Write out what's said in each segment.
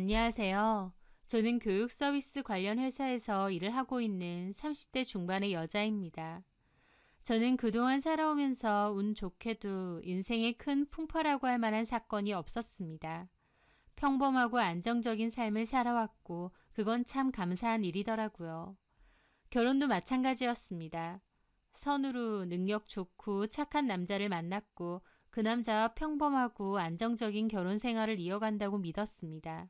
안녕하세요. 저는 교육 서비스 관련 회사에서 일을 하고 있는 30대 중반의 여자입니다. 저는 그동안 살아오면서 운 좋게도 인생에 큰 풍파라고 할 만한 사건이 없었습니다. 평범하고 안정적인 삶을 살아왔고 그건 참 감사한 일이더라고요. 결혼도 마찬가지였습니다. 선으로 능력 좋고 착한 남자를 만났고 그 남자와 평범하고 안정적인 결혼 생활을 이어간다고 믿었습니다.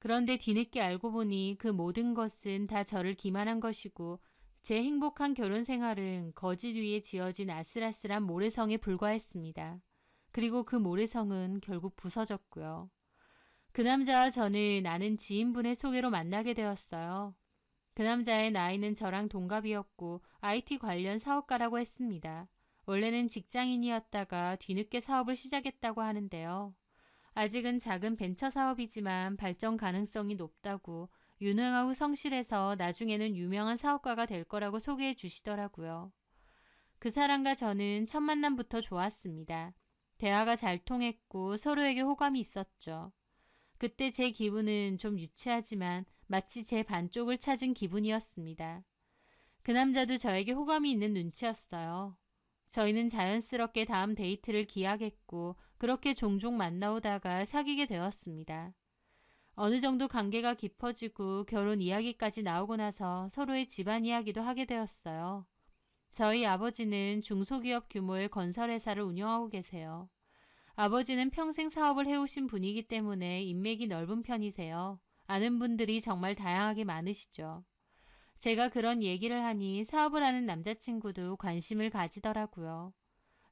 그런데 뒤늦게 알고 보니 그 모든 것은 다 저를 기만한 것이고 제 행복한 결혼 생활은 거짓 위에 지어진 아슬아슬한 모래성에 불과했습니다. 그리고 그 모래성은 결국 부서졌고요. 그 남자와 저는 아는 지인분의 소개로 만나게 되었어요. 그 남자의 나이는 저랑 동갑이었고 IT 관련 사업가라고 했습니다. 원래는 직장인이었다가 뒤늦게 사업을 시작했다고 하는데요. 아직은 작은 벤처 사업이지만 발전 가능성이 높다고 유능하고 성실해서 나중에는 유명한 사업가가 될 거라고 소개해 주시더라고요. 그 사람과 저는 첫 만남부터 좋았습니다. 대화가 잘 통했고 서로에게 호감이 있었죠. 그때 제 기분은 좀 유치하지만 마치 제 반쪽을 찾은 기분이었습니다. 그 남자도 저에게 호감이 있는 눈치였어요. 저희는 자연스럽게 다음 데이트를 기약했고 그렇게 종종 만나오다가 사귀게 되었습니다. 어느 정도 관계가 깊어지고 결혼 이야기까지 나오고 나서 서로의 집안 이야기도 하게 되었어요. 저희 아버지는 중소기업 규모의 건설회사를 운영하고 계세요. 아버지는 평생 사업을 해오신 분이기 때문에 인맥이 넓은 편이세요. 아는 분들이 정말 다양하게 많으시죠. 제가 그런 얘기를 하니 사업을 하는 남자친구도 관심을 가지더라고요.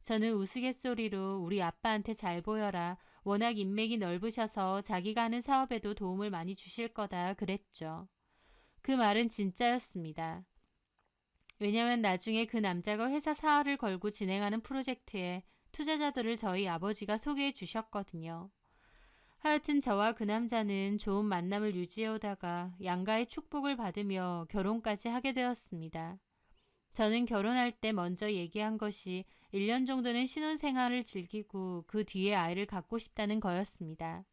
저는 우스갯소리로 우리 아빠한테 잘 보여라. 워낙 인맥이 넓으셔서 자기가 하는 사업에도 도움을 많이 주실 거다 그랬죠. 그 말은 진짜였습니다. 왜냐면 나중에 그 남자가 회사 사활을 걸고 진행하는 프로젝트에 투자자들을 저희 아버지가 소개해 주셨거든요. 하여튼 저와 그 남자는 좋은 만남을 유지해 오다가 양가의 축복을 받으며 결혼까지 하게 되었습니다. 저는 결혼할 때 먼저 얘기한 것이 1년 정도는 신혼생활을 즐기고 그 뒤에 아이를 갖고 싶다는 거였습니다.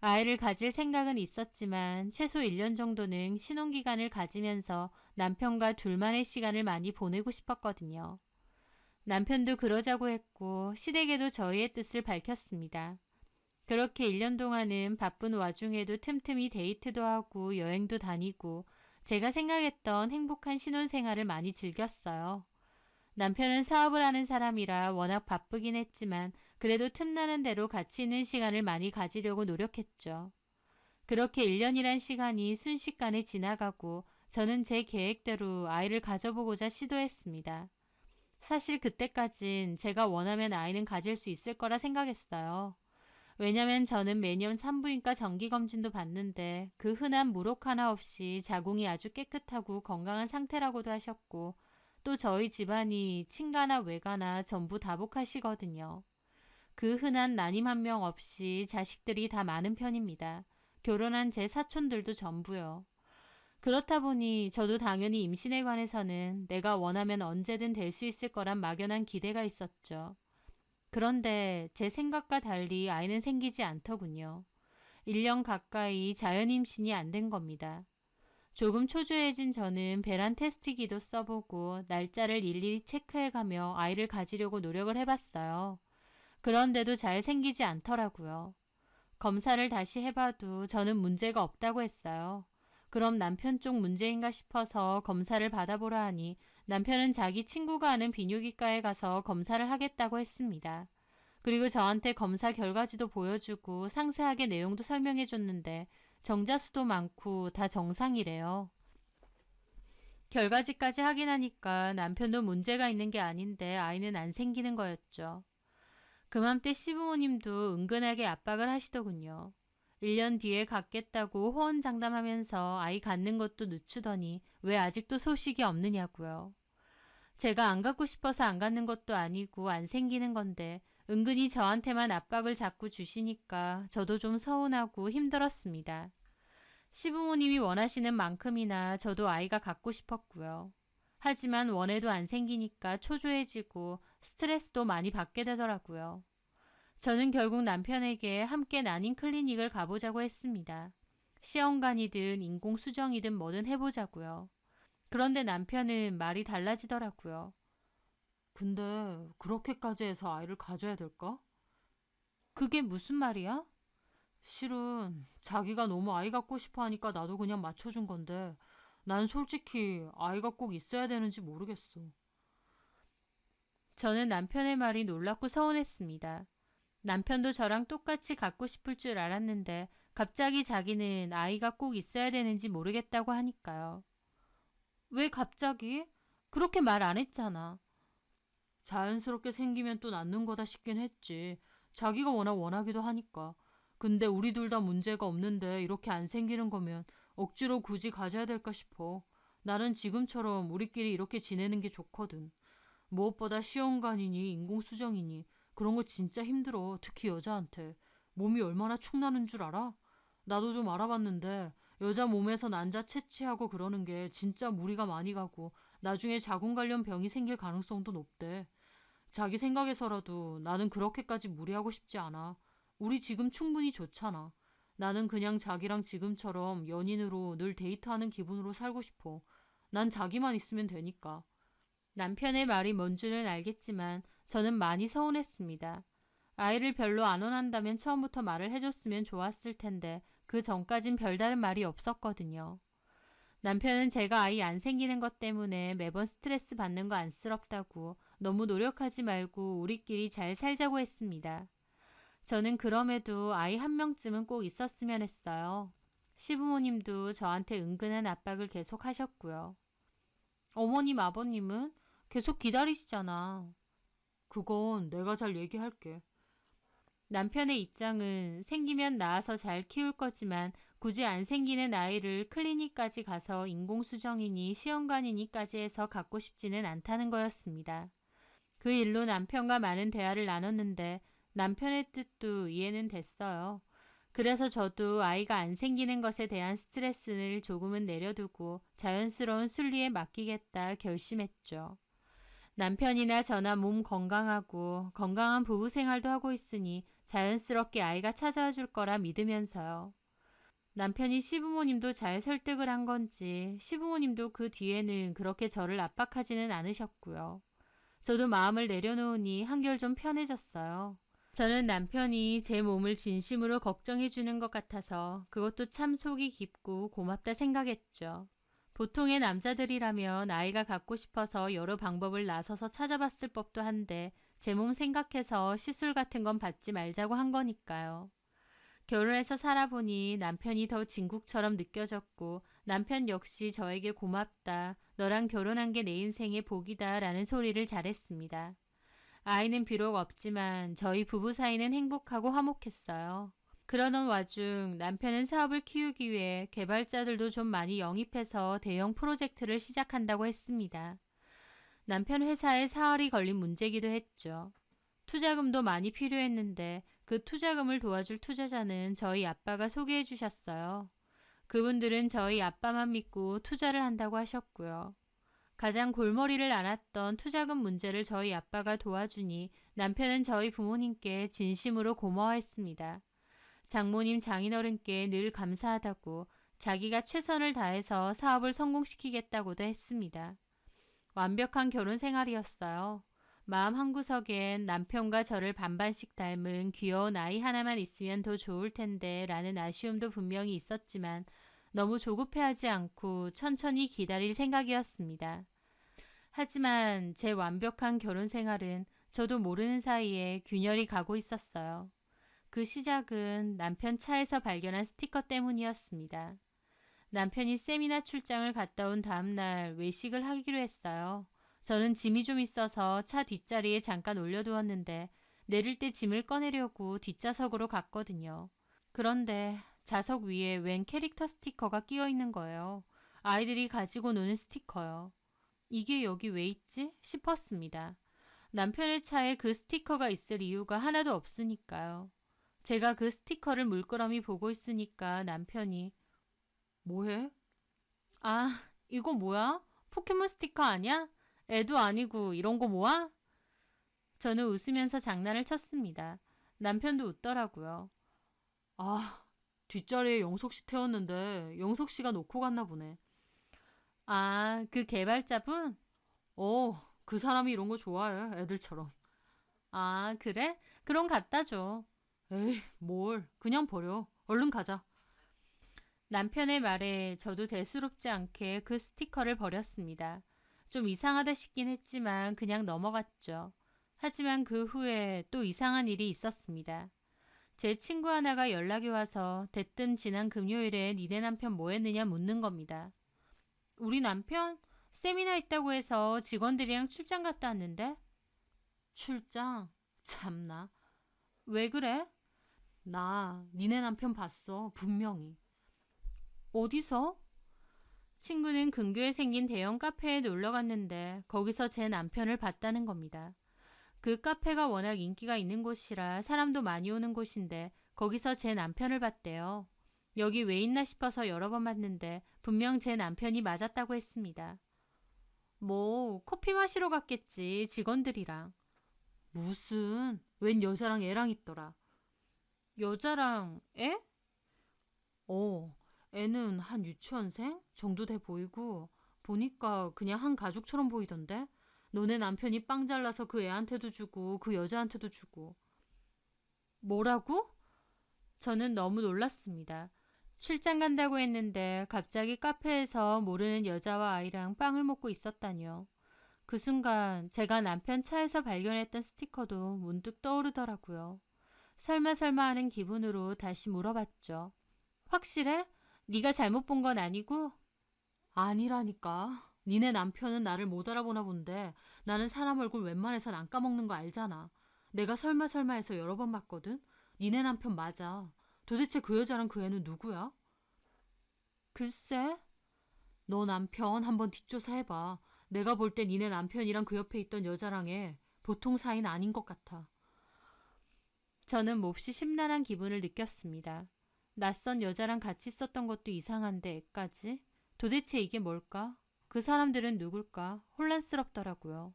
아이를 가질 생각은 있었지만 최소 1년 정도는 신혼기간을 가지면서 남편과 둘만의 시간을 많이 보내고 싶었거든요. 남편도 그러자고 했고 시댁에도 저희의 뜻을 밝혔습니다. 그렇게 1년 동안은 바쁜 와중에도 틈틈이 데이트도 하고 여행도 다니고 제가 생각했던 행복한 신혼생활을 많이 즐겼어요. 남편은 사업을 하는 사람이라 워낙 바쁘긴 했지만 그래도 틈나는 대로 같이 있는 시간을 많이 가지려고 노력했죠. 그렇게 1년이란 시간이 순식간에 지나가고 저는 제 계획대로 아이를 가져보고자 시도했습니다. 사실 그때까진 제가 원하면 아이는 가질 수 있을 거라 생각했어요. 왜냐면 저는 매년 산부인과 정기검진도 받는데 그 흔한 무록 하나 없이 자궁이 아주 깨끗하고 건강한 상태라고도 하셨고 또 저희 집안이 친가나 외가나 전부 다복하시거든요. 그 흔한 난임 한 명 없이 자식들이 다 많은 편입니다. 결혼한 제 사촌들도 전부요. 그렇다 보니 저도 당연히 임신에 관해서는 내가 원하면 언제든 될 수 있을 거란 막연한 기대가 있었죠. 그런데 제 생각과 달리 아이는 생기지 않더군요. 1년 가까이 자연 임신이 안 된 겁니다. 조금 초조해진 저는 배란 테스트기도 써보고 날짜를 일일이 체크해가며 아이를 가지려고 노력을 해봤어요. 그런데도 잘 생기지 않더라고요. 검사를 다시 해봐도 저는 문제가 없다고 했어요. 그럼 남편 쪽 문제인가 싶어서 검사를 받아보라 하니 남편은 자기 친구가 아는 비뇨기과에 가서 검사를 하겠다고 했습니다. 그리고 저한테 검사 결과지도 보여주고 상세하게 내용도 설명해 줬는데 정자수도 많고 다 정상이래요. 결과지까지 확인하니까 남편도 문제가 있는 게 아닌데 아이는 안 생기는 거였죠. 그맘때 시부모님도 은근하게 압박을 하시더군요. 1년 뒤에 갖겠다고 호언장담하면서 아이 갖는 것도 늦추더니 왜 아직도 소식이 없느냐고요. 제가 안 갖고 싶어서 안 갖는 것도 아니고 안 생기는 건데 은근히 저한테만 압박을 자꾸 주시니까 저도 좀 서운하고 힘들었습니다. 시부모님이 원하시는 만큼이나 저도 아이가 갖고 싶었고요. 하지만 원해도 안 생기니까 초조해지고 스트레스도 많이 받게 되더라고요. 저는 결국 남편에게 함께 난임 클리닉을 가보자고 했습니다. 시험관이든 인공수정이든 뭐든 해보자고요. 그런데 남편은 말이 달라지더라고요. 근데 그렇게까지 해서 아이를 가져야 될까? 그게 무슨 말이야? 실은 자기가 너무 아이 갖고 싶어 하니까 나도 그냥 맞춰준 건데 난 솔직히 아이가 꼭 있어야 되는지 모르겠어. 저는 남편의 말이 놀랍고 서운했습니다. 남편도 저랑 똑같이 갖고 싶을 줄 알았는데 갑자기 자기는 아이가 꼭 있어야 되는지 모르겠다고 하니까요. 왜 갑자기? 그렇게 말 안 했잖아. 자연스럽게 생기면 또 낳는 거다 싶긴 했지. 자기가 워낙 원하기도 하니까. 근데 우리 둘 다 문제가 없는데 이렇게 안 생기는 거면 억지로 굳이 가져야 될까 싶어. 나는 지금처럼 우리끼리 이렇게 지내는 게 좋거든. 무엇보다 시험관이니 인공수정이니 그런 거 진짜 힘들어. 특히 여자한테. 몸이 얼마나 축나는 줄 알아? 나도 좀 알아봤는데 여자 몸에서 난자 채취하고 그러는 게 진짜 무리가 많이 가고 나중에 자궁 관련 병이 생길 가능성도 높대. 자기 생각에서라도 나는 그렇게까지 무리하고 싶지 않아. 우리 지금 충분히 좋잖아. 나는 그냥 자기랑 지금처럼 연인으로 늘 데이트하는 기분으로 살고 싶어. 난 자기만 있으면 되니까. 남편의 말이 뭔 줄은 알겠지만 저는 많이 서운했습니다. 아이를 별로 안 원한다면 처음부터 말을 해줬으면 좋았을 텐데 그 전까진 별다른 말이 없었거든요. 남편은 제가 아이 안 생기는 것 때문에 매번 스트레스 받는 거 안쓰럽다고 너무 노력하지 말고 우리끼리 잘 살자고 했습니다. 저는 그럼에도 아이 한 명쯤은 꼭 있었으면 했어요. 시부모님도 저한테 은근한 압박을 계속 하셨고요. 어머님, 아버님은 계속 기다리시잖아. 그건 내가 잘 얘기할게. 남편의 입장은 생기면 낳아서 잘 키울 거지만 굳이 안 생기는 아이를 클리닉까지 가서 인공수정이니 시험관이니까지 해서 갖고 싶지는 않다는 거였습니다. 그 일로 남편과 많은 대화를 나눴는데 남편의 뜻도 이해는 됐어요. 그래서 저도 아이가 안 생기는 것에 대한 스트레스를 조금은 내려두고 자연스러운 순리에 맡기겠다 결심했죠. 남편이나 저나 몸 건강하고 건강한 부부 생활도 하고 있으니 자연스럽게 아이가 찾아와 줄 거라 믿으면서요. 남편이 시부모님도 잘 설득을 한 건지 시부모님도 그 뒤에는 그렇게 저를 압박하지는 않으셨고요. 저도 마음을 내려놓으니 한결 좀 편해졌어요. 저는 남편이 제 몸을 진심으로 걱정해 주는 것 같아서 그것도 참 속이 깊고 고맙다 생각했죠. 보통의 남자들이라면 아이가 갖고 싶어서 여러 방법을 나서서 찾아봤을 법도 한데 제 몸 생각해서 시술 같은 건 받지 말자고 한 거니까요. 결혼해서 살아보니 남편이 더 진국처럼 느껴졌고 남편 역시 저에게 고맙다. 너랑 결혼한 게 내 인생의 복이다. 라는 소리를 잘했습니다. 아이는 비록 없지만 저희 부부 사이는 행복하고 화목했어요. 그러던 와중 남편은 사업을 키우기 위해 개발자들도 좀 많이 영입해서 대형 프로젝트를 시작한다고 했습니다. 남편 회사에 사활이 걸린 문제기도 했죠. 투자금도 많이 필요했는데 그 투자금을 도와줄 투자자는 저희 아빠가 소개해 주셨어요. 그분들은 저희 아빠만 믿고 투자를 한다고 하셨고요. 가장 골머리를 앓았던 투자금 문제를 저희 아빠가 도와주니 남편은 저희 부모님께 진심으로 고마워했습니다. 장모님 장인어른께 늘 감사하다고 자기가 최선을 다해서 사업을 성공시키겠다고도 했습니다. 완벽한 결혼 생활이었어요. 마음 한구석엔 남편과 저를 반반씩 닮은 귀여운 아이 하나만 있으면 더 좋을 텐데 라는 아쉬움도 분명히 있었지만 너무 조급해하지 않고 천천히 기다릴 생각이었습니다. 하지만 제 완벽한 결혼 생활은 저도 모르는 사이에 균열이 가고 있었어요. 그 시작은 남편 차에서 발견한 스티커 때문이었습니다. 남편이 세미나 출장을 갔다 온 다음날 외식을 하기로 했어요. 저는 짐이 좀 있어서 차 뒷자리에 잠깐 올려두었는데 내릴 때 짐을 꺼내려고 뒷좌석으로 갔거든요. 그런데 좌석 위에 웬 캐릭터 스티커가 끼어 있는 거예요. 아이들이 가지고 노는 스티커요. 이게 여기 왜 있지? 싶었습니다. 남편의 차에 그 스티커가 있을 이유가 하나도 없으니까요. 제가 그 스티커를 물끄러미 보고 있으니까 남편이 뭐해? 아, 이거 뭐야? 포켓몬 스티커 아니야? 애도 아니고 이런 거 모아? 저는 웃으면서 장난을 쳤습니다. 남편도 웃더라고요. 아, 뒷자리에 영석 씨 태웠는데 영석 씨가 놓고 갔나 보네. 아, 그 개발자분? 어, 그 사람이 이런 거 좋아해, 애들처럼. 아, 그래? 그럼 갖다 줘. 에이, 뭘. 그냥 버려. 얼른 가자. 남편의 말에 저도 대수롭지 않게 그 스티커를 버렸습니다. 좀 이상하다 싶긴 했지만 그냥 넘어갔죠. 하지만 그 후에 또 이상한 일이 있었습니다. 제 친구 하나가 연락이 와서 대뜸 지난 금요일에 니네 남편 뭐 했느냐 묻는 겁니다. 우리 남편 세미나 있다고 해서 직원들이랑 출장 갔다 왔는데? 출장? 참나. 왜 그래? 나 니네 남편 봤어. 분명히. 어디서? 친구는 근교에 생긴 대형 카페에 놀러 갔는데 거기서 제 남편을 봤다는 겁니다. 그 카페가 워낙 인기가 있는 곳이라 사람도 많이 오는 곳인데 거기서 제 남편을 봤대요. 여기 왜 있나 싶어서 여러 번 봤는데 분명 제 남편이 맞았다고 했습니다. 뭐 커피 마시러 갔겠지 직원들이랑. 무슨 웬 여자랑 애랑 있더라. 여자랑 애? 어, 애는 한 유치원생 정도 돼 보이고 보니까 그냥 한 가족처럼 보이던데. 너네 남편이 빵 잘라서 그 애한테도 주고 그 여자한테도 주고. 뭐라고? 저는 너무 놀랐습니다. 출장 간다고 했는데 갑자기 카페에서 모르는 여자와 아이랑 빵을 먹고 있었다뇨. 그 순간 제가 남편 차에서 발견했던 스티커도 문득 떠오르더라고요. 설마 설마 하는 기분으로 다시 물어봤죠. 확실해? 네가 잘못 본 건 아니고? 아니라니까. 니네 남편은 나를 못 알아보나 본데 나는 사람 얼굴 웬만해선 안 까먹는 거 알잖아. 내가 설마 설마 해서 여러 번 봤거든. 니네 남편 맞아. 도대체 그 여자랑 그 애는 누구야? 글쎄, 너 남편 한번 뒷조사해봐. 내가 볼 때 니네 남편이랑 그 옆에 있던 여자랑 애 보통 사이는 아닌 것 같아. 저는 몹시 심란한 기분을 느꼈습니다. 낯선 여자랑 같이 있었던 것도 이상한데 애까지? 도대체 이게 뭘까? 그 사람들은 누굴까? 혼란스럽더라고요.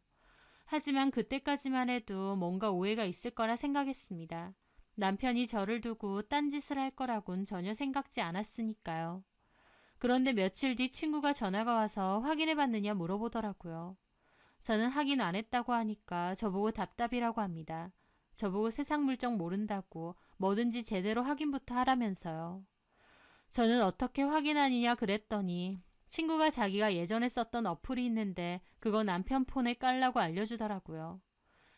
하지만 그때까지만 해도 뭔가 오해가 있을 거라 생각했습니다. 남편이 저를 두고 딴짓을 할 거라곤 전혀 생각지 않았으니까요. 그런데 며칠 뒤 친구가 전화가 와서 확인해 봤느냐 물어보더라고요. 저는 확인 안 했다고 하니까 저보고 답답이라고 합니다. 저보고 세상 물정 모른다고 뭐든지 제대로 확인부터 하라면서요. 저는 어떻게 확인하느냐 그랬더니 친구가 자기가 예전에 썼던 어플이 있는데 그거 남편 폰에 깔라고 알려주더라고요.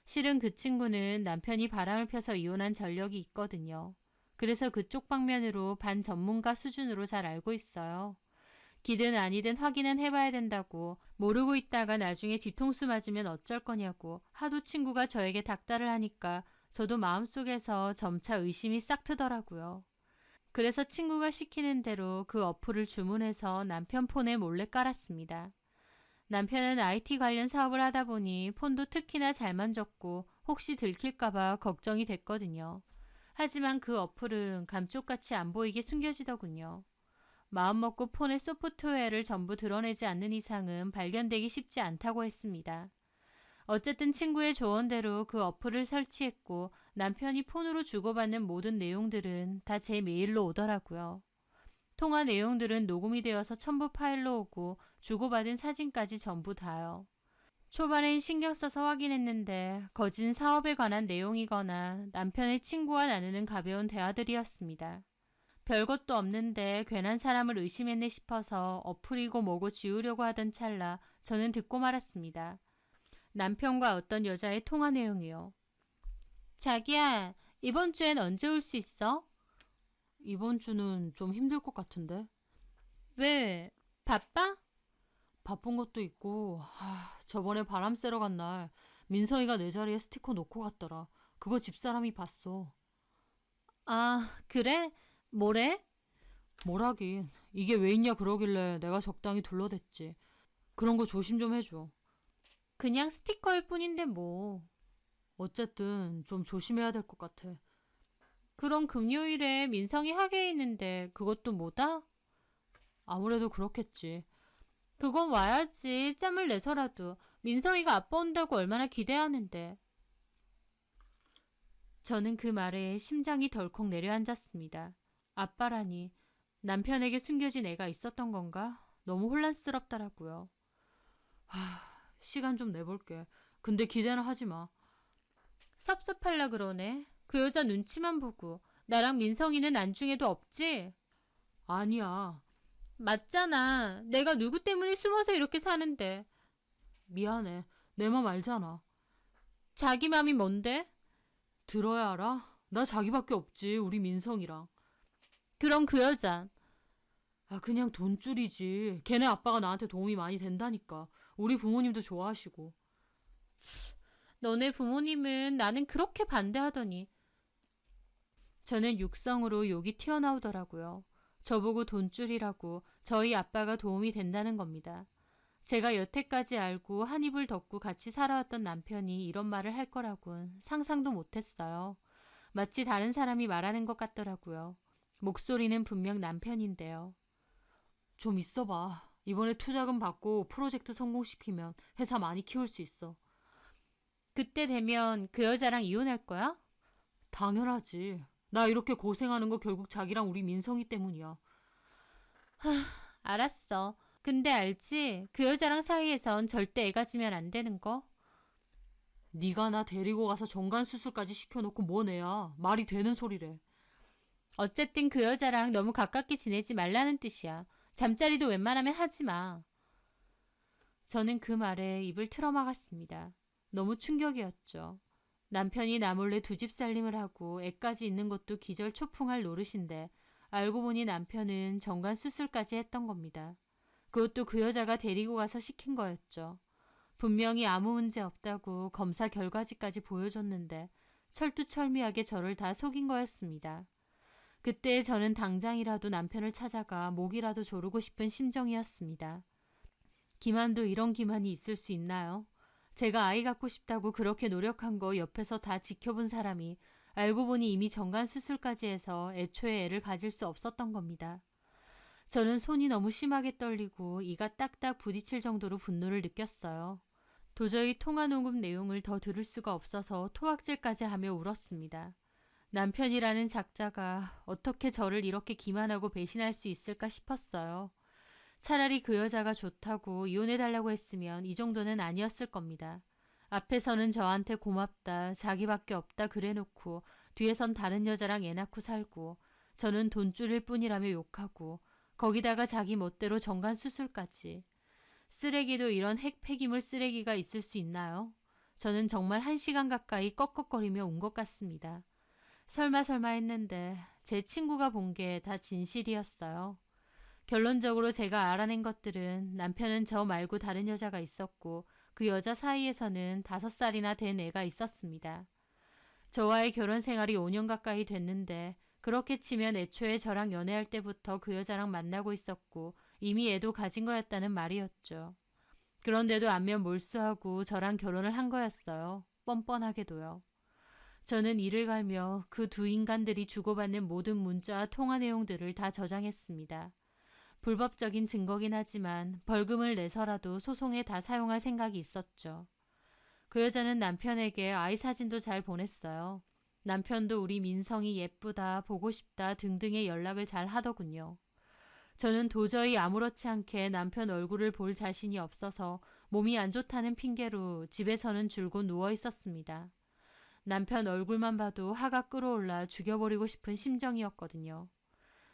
실은 그 친구는 남편이 바람을 펴서 이혼한 전력이 있거든요. 그래서 그쪽 방면으로 반 전문가 수준으로 잘 알고 있어요. 기든 아니든 확인은 해봐야 된다고 모르고 있다가 나중에 뒤통수 맞으면 어쩔 거냐고 하도 친구가 저에게 닥달을 하니까 저도 마음속에서 점차 의심이 싹 트더라고요. 그래서 친구가 시키는 대로 그 어플을 주문해서 남편 폰에 몰래 깔았습니다. 남편은 IT 관련 사업을 하다 보니 폰도 특히나 잘 만졌고 혹시 들킬까봐 걱정이 됐거든요. 하지만 그 어플은 감쪽같이 안 보이게 숨겨지더군요. 마음먹고 폰의 소프트웨어를 전부 드러내지 않는 이상은 발견되기 쉽지 않다고 했습니다. 어쨌든 친구의 조언대로 그 어플을 설치했고 남편이 폰으로 주고받는 모든 내용들은 다 제 메일로 오더라고요. 통화 내용들은 녹음이 되어서 첨부 파일로 오고 주고받은 사진까지 전부 다요. 초반엔 신경 써서 확인했는데 거진 사업에 관한 내용이거나 남편의 친구와 나누는 가벼운 대화들이었습니다. 별것도 없는데 괜한 사람을 의심했네 싶어서 어플이고 뭐고 지우려고 하던 찰나 저는 듣고 말았습니다. 남편과 어떤 여자의 통화 내용이요. 자기야, 이번 주엔 언제 올 수 있어? 이번 주는 좀 힘들 것 같은데. 왜? 바빠? 바쁜 것도 있고, 하, 저번에 바람 쐬러 간 날 민성이가 내 자리에 스티커 놓고 갔더라. 그거 집사람이 봤어. 아, 그래? 뭐래? 뭐라긴. 이게 왜 있냐 그러길래 내가 적당히 둘러댔지. 그런 거 조심 좀 해줘. 그냥 스티커일 뿐인데 뭐. 어쨌든 좀 조심해야 될 것 같아. 그럼 금요일에 민성이 하게 있는데 그것도 뭐다? 아무래도 그렇겠지. 그건 와야지. 짬을 내서라도. 민성이가 아빠 온다고 얼마나 기대하는데. 저는 그 말에 심장이 덜컥 내려앉았습니다. 아빠라니 남편에게 숨겨진 애가 있었던 건가? 너무 혼란스럽더라고요. 하, 시간 좀 내볼게. 근데 기대는 하지 마. 섭섭할라 그러네. 그 여자 눈치만 보고 나랑 민성이는 안중에도 없지? 아니야. 맞잖아. 내가 누구 때문에 숨어서 이렇게 사는데. 미안해. 내 맘 알잖아. 자기 맘이 뭔데? 들어야 알아? 나 자기밖에 없지. 우리 민성이랑. 그럼 그 여잔. 아, 그냥 돈줄이지. 걔네 아빠가 나한테 도움이 많이 된다니까. 우리 부모님도 좋아하시고. 너네 부모님은 나는 그렇게 반대하더니. 저는 육성으로 욕이 튀어나오더라고요. 저보고 돈줄이라고 저희 아빠가 도움이 된다는 겁니다. 제가 여태까지 알고 한 입을 덮고 같이 살아왔던 남편이 이런 말을 할 거라곤 상상도 못했어요. 마치 다른 사람이 말하는 것 같더라고요. 목소리는 분명 남편인데요. 좀 있어봐. 이번에 투자금 받고 프로젝트 성공시키면 회사 많이 키울 수 있어. 그때 되면 그 여자랑 이혼할 거야? 당연하지. 나 이렇게 고생하는 거 결국 자기랑 우리 민성이 때문이야. 알았어. 근데 알지? 그 여자랑 사이에선 절대 애가 지면 안 되는 거? 네가 나 데리고 가서 정관 수술까지 시켜놓고 뭔 애야. 말이 되는 소리래. 어쨌든 그 여자랑 너무 가깝게 지내지 말라는 뜻이야. 잠자리도 웬만하면 하지 마. 저는 그 말에 입을 틀어막았습니다. 너무 충격이었죠. 남편이 나 몰래 두 집 살림을 하고 애까지 있는 것도 기절초풍할 노릇인데 알고 보니 남편은 정관 수술까지 했던 겁니다. 그것도 그 여자가 데리고 가서 시킨 거였죠. 분명히 아무 문제 없다고 검사 결과지까지 보여줬는데 철두철미하게 저를 다 속인 거였습니다. 그때 저는 당장이라도 남편을 찾아가 목이라도 조르고 싶은 심정이었습니다. 기만도 이런 기만이 있을 수 있나요? 제가 아이 갖고 싶다고 그렇게 노력한 거 옆에서 다 지켜본 사람이 알고 보니 이미 정관 수술까지 해서 애초에 애를 가질 수 없었던 겁니다. 저는 손이 너무 심하게 떨리고 이가 딱딱 부딪힐 정도로 분노를 느꼈어요. 도저히 통화 녹음 내용을 더 들을 수가 없어서 토악질까지 하며 울었습니다. 남편이라는 작자가 어떻게 저를 이렇게 기만하고 배신할 수 있을까 싶었어요. 차라리 그 여자가 좋다고 이혼해달라고 했으면 이 정도는 아니었을 겁니다. 앞에서는 저한테 고맙다, 자기밖에 없다 그래놓고 뒤에선 다른 여자랑 애 낳고 살고 저는 돈줄일 뿐이라며 욕하고 거기다가 자기 멋대로 정관 수술까지. 쓰레기도 이런 핵폐기물 쓰레기가 있을 수 있나요? 저는 정말 한 시간 가까이 꺽꺽거리며 온 것 같습니다. 설마 설마 했는데 제 친구가 본 게 다 진실이었어요. 결론적으로 제가 알아낸 것들은 남편은 저 말고 다른 여자가 있었고 그 여자 사이에서는 다섯 살이나 된 애가 있었습니다. 저와의 결혼 생활이 5년 가까이 됐는데 그렇게 치면 애초에 저랑 연애할 때부터 그 여자랑 만나고 있었고 이미 애도 가진 거였다는 말이었죠. 그런데도 안면 몰수하고 저랑 결혼을 한 거였어요. 뻔뻔하게도요. 저는 이를 갈며 그 두 인간들이 주고받는 모든 문자와 통화 내용들을 다 저장했습니다. 불법적인 증거긴 하지만 벌금을 내서라도 소송에 다 사용할 생각이 있었죠. 그 여자는 남편에게 아이 사진도 잘 보냈어요. 남편도 우리 민성이 예쁘다, 보고 싶다 등등의 연락을 잘 하더군요. 저는 도저히 아무렇지 않게 남편 얼굴을 볼 자신이 없어서 몸이 안 좋다는 핑계로 집에서는 줄곧 누워 있었습니다. 남편 얼굴만 봐도 화가 끓어올라 죽여버리고 싶은 심정이었거든요.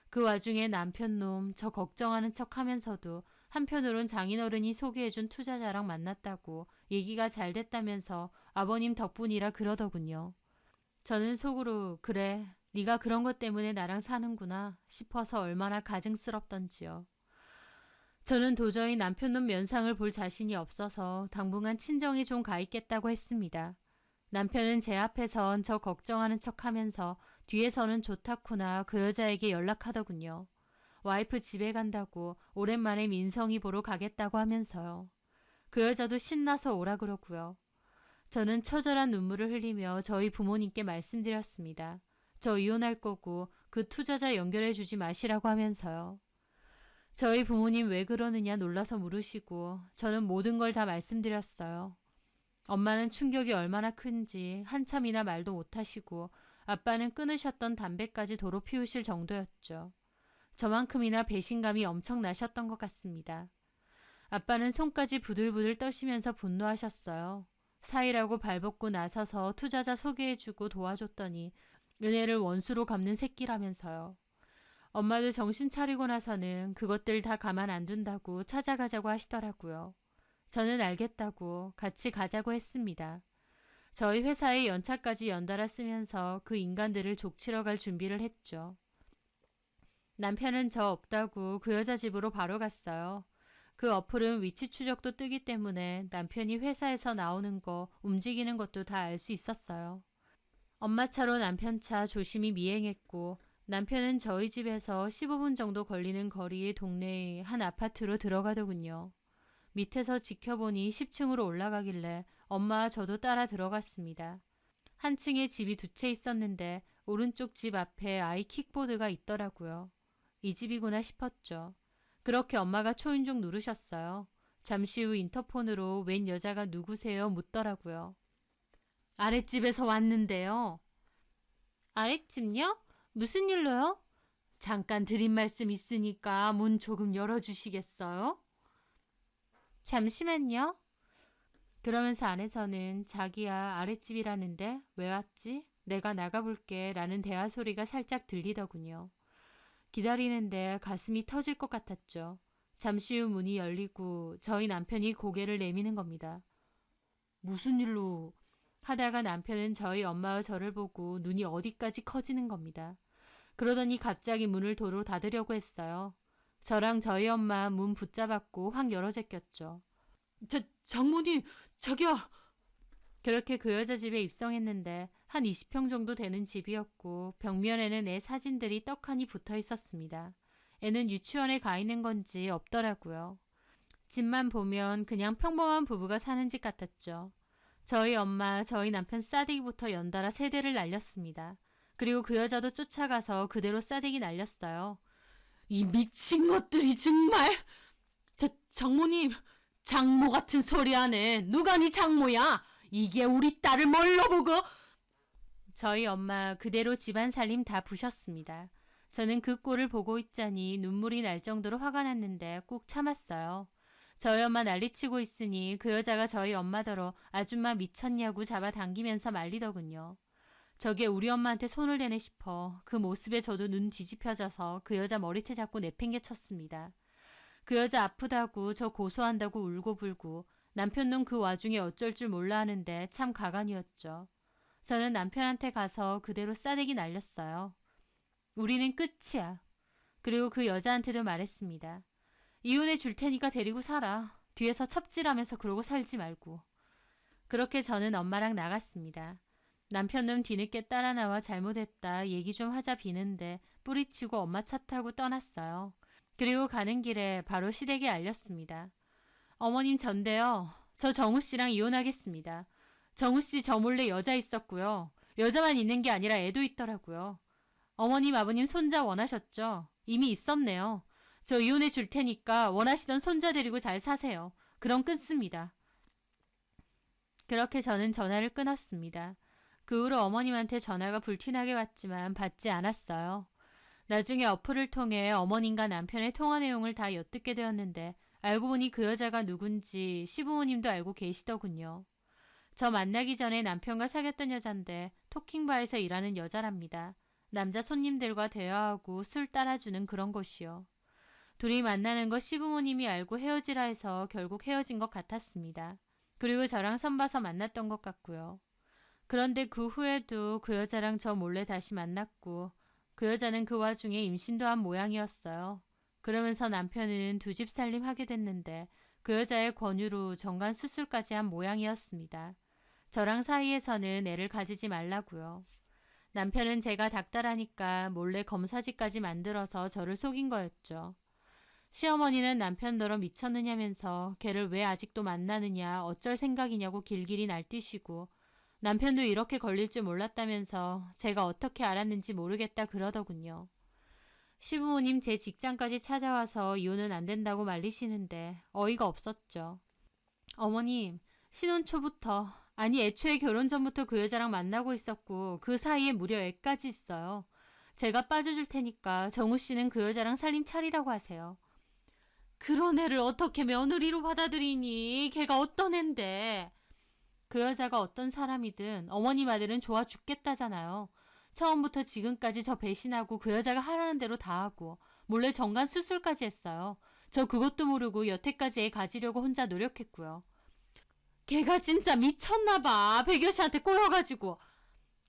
그 와중에 남편 놈 저 걱정하는 척 하면서도 한편으론 장인어른이 소개해준 투자자랑 만났다고 얘기가 잘 됐다면서 아버님 덕분이라 그러더군요. 저는 속으로 그래 네가 그런 것 때문에 나랑 사는구나 싶어서 얼마나 가증스럽던지요. 저는 도저히 남편 놈 면상을 볼 자신이 없어서 당분간 친정에 좀 가 있겠다고 했습니다. 남편은 제 앞에선 저 걱정하는 척 하면서 뒤에서는 좋다구나 그 여자에게 연락하더군요. 와이프 집에 간다고 오랜만에 민성이 보러 가겠다고 하면서요. 그 여자도 신나서 오라 그러고요. 저는 처절한 눈물을 흘리며 저희 부모님께 말씀드렸습니다. 저 이혼할 거고 그 투자자 연결해 주지 마시라고 하면서요. 저희 부모님 왜 그러느냐 놀라서 물으시고 저는 모든 걸 다 말씀드렸어요. 엄마는 충격이 얼마나 큰지 한참이나 말도 못하시고 아빠는 끊으셨던 담배까지 도로 피우실 정도였죠. 저만큼이나 배신감이 엄청나셨던 것 같습니다. 아빠는 손까지 부들부들 떠시면서 분노하셨어요. 사이라고 발벗고 나서서 투자자 소개해주고 도와줬더니 은혜를 원수로 갚는 새끼라면서요. 엄마도 정신 차리고 나서는 그것들 다 가만 안 둔다고 찾아가자고 하시더라고요. 저는 알겠다고 같이 가자고 했습니다. 저희 회사에 연차까지 연달아 쓰면서 그 인간들을 족치러 갈 준비를 했죠. 남편은 저 없다고 그 여자 집으로 바로 갔어요. 그 어플은 위치 추적도 뜨기 때문에 남편이 회사에서 나오는 거, 움직이는 것도 다 알 수 있었어요. 엄마 차로 남편 차 조심히 미행했고 남편은 저희 집에서 15분 정도 걸리는 거리의 동네의 한 아파트로 들어가더군요. 밑에서 지켜보니 10층으로 올라가길래 엄마와 저도 따라 들어갔습니다. 한 층에 집이 두 채 있었는데 오른쪽 집 앞에 아이 킥보드가 있더라고요. 이 집이구나 싶었죠. 그렇게 엄마가 초인종 누르셨어요. 잠시 후 인터폰으로 웬 여자가 누구세요 묻더라고요. 아랫집에서 왔는데요. 아랫집요? 무슨 일로요? 잠깐 드린 말씀 있으니까 문 조금 열어주시겠어요? 잠시만요. 그러면서 안에서는 자기야 아랫집이라는데 왜 왔지? 내가 나가볼게 라는 대화 소리가 살짝 들리더군요. 기다리는데 가슴이 터질 것 같았죠. 잠시 후 문이 열리고 저희 남편이 고개를 내미는 겁니다. 무슨 일로? 하다가 남편은 저희 엄마와 저를 보고 눈이 어디까지 커지는 겁니다. 그러더니 갑자기 문을 도로 닫으려고 했어요. 저랑 저희 엄마 문 붙잡았고 확 열어 제꼈죠. 자, 장모님, 자기야! 그렇게 그 여자 집에 입성했는데 한 20평 정도 되는 집이었고 벽면에는 애 사진들이 떡하니 붙어 있었습니다. 애는 유치원에 가 있는 건지 없더라고요. 집만 보면 그냥 평범한 부부가 사는 집 같았죠. 저희 엄마, 저희 남편 싸대기부터 연달아 세 대를 날렸습니다. 그리고 그 여자도 쫓아가서 그대로 싸대기 날렸어요. 이 미친 것들이 정말! 자, 장모님, 장모 같은 소리 하네. 누가 네 장모야? 이게 우리 딸을 뭘로 보고? 저희 엄마 그대로 집안 살림 다 부셨습니다. 저는 그 꼴을 보고 있자니 눈물이 날 정도로 화가 났는데 꾹 참았어요. 저희 엄마 난리치고 있으니 그 여자가 저희 엄마더러 아줌마 미쳤냐고 잡아당기면서 말리더군요. 저게 우리 엄마한테 손을 대네 싶어 그 모습에 저도 눈 뒤집혀져서 그 여자 머리채 잡고 내팽개쳤습니다. 그 여자 아프다고 저 고소한다고 울고 불고 남편 놈 그 와중에 어쩔 줄 몰라 하는데 참 가관이었죠. 저는 남편한테 가서 그대로 싸대기 날렸어요. 우리는 끝이야. 그리고 그 여자한테도 말했습니다. 이혼해 줄 테니까 데리고 살아. 뒤에서 첩질하면서 그러고 살지 말고. 그렇게 저는 엄마랑 나갔습니다. 남편 놈 뒤늦게 따라 나와 잘못했다 얘기 좀 하자 비는데 뿌리치고 엄마 차 타고 떠났어요. 그리고 가는 길에 바로 시댁에 알렸습니다. 어머님 전데요. 저 정우 씨랑 이혼하겠습니다. 정우 씨 저 몰래 여자 있었고요. 여자만 있는 게 아니라 애도 있더라고요. 어머님 아버님 손자 원하셨죠? 이미 있었네요. 저 이혼해 줄 테니까 원하시던 손자 데리고 잘 사세요. 그럼 끊습니다. 그렇게 저는 전화를 끊었습니다. 그 후로 어머님한테 전화가 불티나게 왔지만 받지 않았어요. 나중에 어플을 통해 어머님과 남편의 통화 내용을 다 엿듣게 되었는데 알고 보니 그 여자가 누군지 시부모님도 알고 계시더군요. 저 만나기 전에 남편과 사귀었던 여잔데 토킹바에서 일하는 여자랍니다. 남자 손님들과 대화하고 술 따라주는 그런 곳이요. 둘이 만나는 거 시부모님이 알고 헤어지라 해서 결국 헤어진 것 같았습니다. 그리고 저랑 선봐서 만났던 것 같고요. 그런데 그 후에도 그 여자랑 저 몰래 다시 만났고 그 여자는 그 와중에 임신도 한 모양이었어요. 그러면서 남편은 두 집 살림 하게 됐는데 그 여자의 권유로 정관 수술까지 한 모양이었습니다. 저랑 사이에서는 애를 가지지 말라고요. 남편은 제가 닥달하니까 몰래 검사지까지 만들어서 저를 속인 거였죠. 시어머니는 남편더러 미쳤느냐면서 걔를 왜 아직도 만나느냐 어쩔 생각이냐고 길길이 날뛰시고 남편도 이렇게 걸릴 줄 몰랐다면서 제가 어떻게 알았는지 모르겠다 그러더군요. 시부모님 제 직장까지 찾아와서 이혼은 안 된다고 말리시는데 어이가 없었죠. 어머님, 신혼 초부터, 아니 애초에 결혼 전부터 그 여자랑 만나고 있었고 그 사이에 무려 애까지 있어요. 제가 빠져줄 테니까 정우 씨는 그 여자랑 살림 차리라고 하세요. 그런 애를 어떻게 며느리로 받아들이니? 걔가 어떤 앤데? 그 여자가 어떤 사람이든 어머님 아들은 좋아 죽겠다잖아요. 처음부터 지금까지 저 배신하고 그 여자가 하라는 대로 다 하고 몰래 정관 수술까지 했어요. 저 그것도 모르고 여태까지 애 가지려고 혼자 노력했고요. 걔가 진짜 미쳤나봐. 백여 씨한테 꼬여가지고.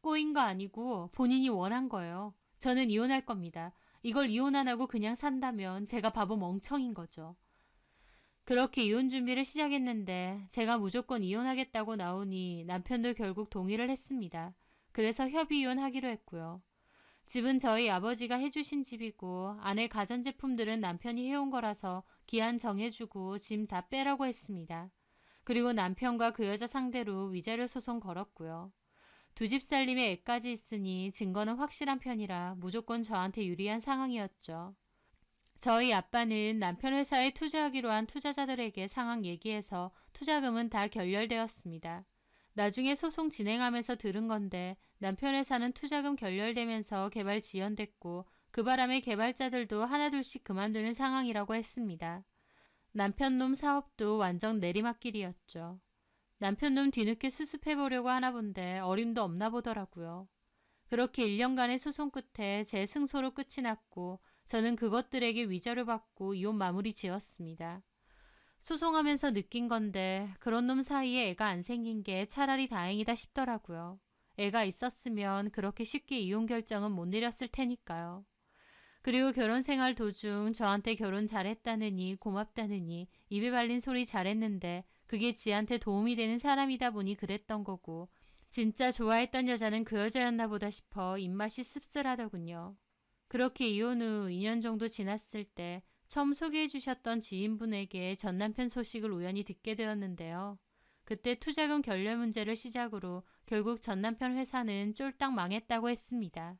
꼬인 거 아니고 본인이 원한 거예요. 저는 이혼할 겁니다. 이걸 이혼 안 하고 그냥 산다면 제가 바보 멍청인 거죠. 그렇게 이혼 준비를 시작했는데 제가 무조건 이혼하겠다고 나오니 남편도 결국 동의를 했습니다. 그래서 협의 이혼하기로 했고요. 집은 저희 아버지가 해주신 집이고 안에 가전제품들은 남편이 해온 거라서 기한 정해주고 짐 다 빼라고 했습니다. 그리고 남편과 그 여자 상대로 위자료 소송 걸었고요. 두 집 살림에 애까지 있으니 증거는 확실한 편이라 무조건 저한테 유리한 상황이었죠. 저희 아빠는 남편 회사에 투자하기로 한 투자자들에게 상황 얘기해서 투자금은 다 결렬되었습니다. 나중에 소송 진행하면서 들은 건데 남편 회사는 투자금 결렬되면서 개발 지연됐고 그 바람에 개발자들도 하나둘씩 그만두는 상황이라고 했습니다. 남편 놈 사업도 완전 내리막길이었죠. 남편 놈 뒤늦게 수습해보려고 하나 본데 어림도 없나 보더라고요. 그렇게 1년간의 소송 끝에 제 승소로 끝이 났고 저는 그것들에게 위자료 받고 이혼 마무리 지었습니다. 소송하면서 느낀 건데 그런 놈 사이에 애가 안 생긴 게 차라리 다행이다 싶더라고요. 애가 있었으면 그렇게 쉽게 이혼 결정은 못 내렸을 테니까요. 그리고 결혼 생활 도중 저한테 결혼 잘했다느니 고맙다느니 입에 발린 소리 잘했는데 그게 지한테 도움이 되는 사람이다 보니 그랬던 거고 진짜 좋아했던 여자는 그 여자였나 보다 싶어 입맛이 씁쓸하더군요. 그렇게 이혼 후 2년 정도 지났을 때 처음 소개해 주셨던 지인분에게 전 남편 소식을 우연히 듣게 되었는데요. 그때 투자금 결렬 문제를 시작으로 결국 전 남편 회사는 쫄딱 망했다고 했습니다.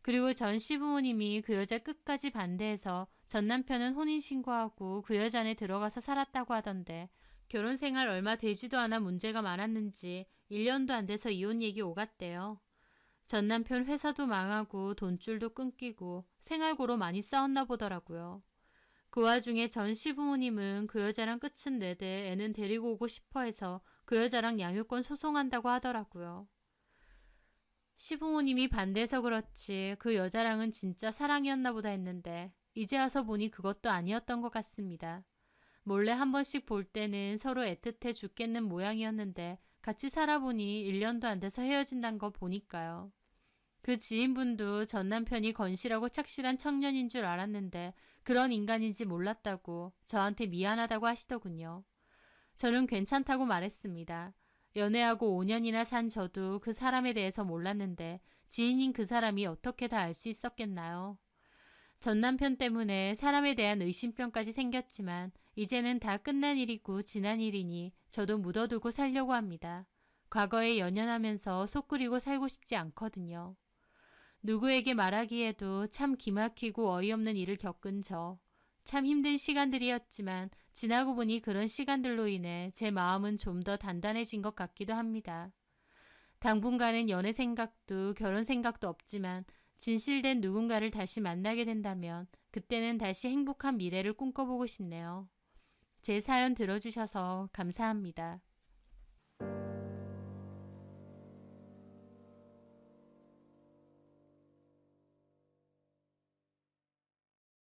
그리고 전 시부모님이 그 여자 끝까지 반대해서 전 남편은 혼인신고하고 그 여자네 들어가서 살았다고 하던데 결혼 생활 얼마 되지도 않아 문제가 많았는지 1년도 안 돼서 이혼 얘기 오갔대요. 전 남편 회사도 망하고 돈줄도 끊기고 생활고로 많이 싸웠나 보더라고요. 그 와중에 전 시부모님은 그 여자랑 끝은 내되 애는 데리고 오고 싶어 해서 그 여자랑 양육권 소송한다고 하더라고요. 시부모님이 반대해서 그렇지 그 여자랑은 진짜 사랑이었나 보다 했는데 이제 와서 보니 그것도 아니었던 것 같습니다. 몰래 한 번씩 볼 때는 서로 애틋해 죽겠는 모양이었는데 같이 살아보니 1년도 안 돼서 헤어진다는 거 보니까요. 그 지인분도 전 남편이 건실하고 착실한 청년인 줄 알았는데 그런 인간인지 몰랐다고 저한테 미안하다고 하시더군요. 저는 괜찮다고 말했습니다. 연애하고 5년이나 산 저도 그 사람에 대해서 몰랐는데 지인인 그 사람이 어떻게 다 알 수 있었겠나요? 전 남편 때문에 사람에 대한 의심병까지 생겼지만 이제는 다 끝난 일이고 지난 일이니 저도 묻어두고 살려고 합니다. 과거에 연연하면서 속 끓이고 살고 싶지 않거든요. 누구에게 말하기에도 참 기막히고 어이없는 일을 겪은 저. 참 힘든 시간들이었지만 지나고 보니 그런 시간들로 인해 제 마음은 좀 더 단단해진 것 같기도 합니다. 당분간은 연애 생각도 결혼 생각도 없지만 진실된 누군가를 다시 만나게 된다면 그때는 다시 행복한 미래를 꿈꿔보고 싶네요. 제 사연 들어주셔서 감사합니다.